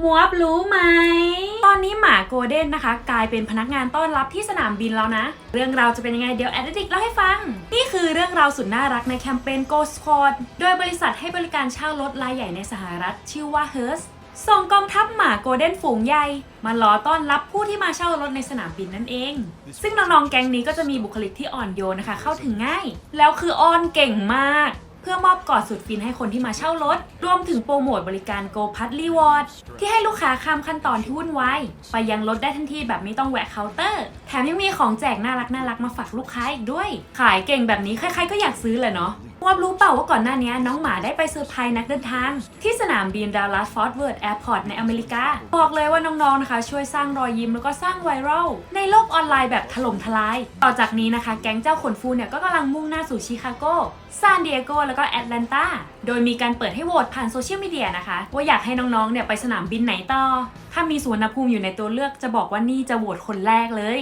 มวบรู้ไหม ตอนนี้หมาโกลเด้นนะคะ กลายเป็นพนักงานต้อนรับที่สนามบินแล้วนะ เรื่องราวจะเป็นยังไงเดี๋ยวแอดดิกเล่าให้ฟัง นี่คือเรื่องราวสุดน่ารักในแคมเปญ Go Squad โดยบริษัทให้บริการเช่ารถรายใหญ่ในสหรัฐ ชื่อว่า Hertz ส่งกองทัพหมาโกลเด้นฝูงใหญ่มารอต้อนรับผู้ที่มาเช่ารถในสนามบินนั่นเอง ซึ่งน้องๆแก๊งนี้ก็จะมีบุคลิกที่อ่อนโยนนะคะ เข้าถึงง่าย แล้วคืออ้อนเก่งมาก เพื่อมอบกอดสุดฟินให้คนที่มาเช่ารถ รวมถึงโปรโมทบริการ Go p a s Reward ที่ให้ลูกค้าข้ามขั้นตอนที่วุ่นวายไปยังรถได้ทันทีแบบไม่ต้องแวะเคาน์เตอร์ แถมยังมีของแจกน่ารักน่ารักมาฝากลูกค้าอีกด้วย ขายเก่งแบบนี้ใครๆก็อยากซื้อเลยเนาะ มวบรู้เปล่าว่าก่อนหน้านี้น้องหมาได้ไปเซอร์ไพรส์นักเดินทาง ที่สนามบินดัลลัสฟอร์ w เวิร์ดแอร์พอร์ตในอเมริกา บอกเลยว่าน้องๆนะคะ ช่วยสร้างรอยยิ้มแล้วก็สร้างไวรัลในโลกออนไลน์แบบถล่มทลาย ต่อจากนี้นะคะ แก๊งเจ้าขนฟูเนี่ยก็กำลังมุ่งหน้าสู่ชิคาโกซานดิเอโกแล้วก็แอตแลนตาโดยมีการเปิดให้โหวตผ่านโซเชียลมีเดียนะคะ ว่าอยากให้น้องๆเนี่ยไปสนามบินไหนต่อ ถ้ามีสุวรรณภูมิอยู่ในตัวเลือกจะบอกว่านี่จะโหวตคนแรกเลย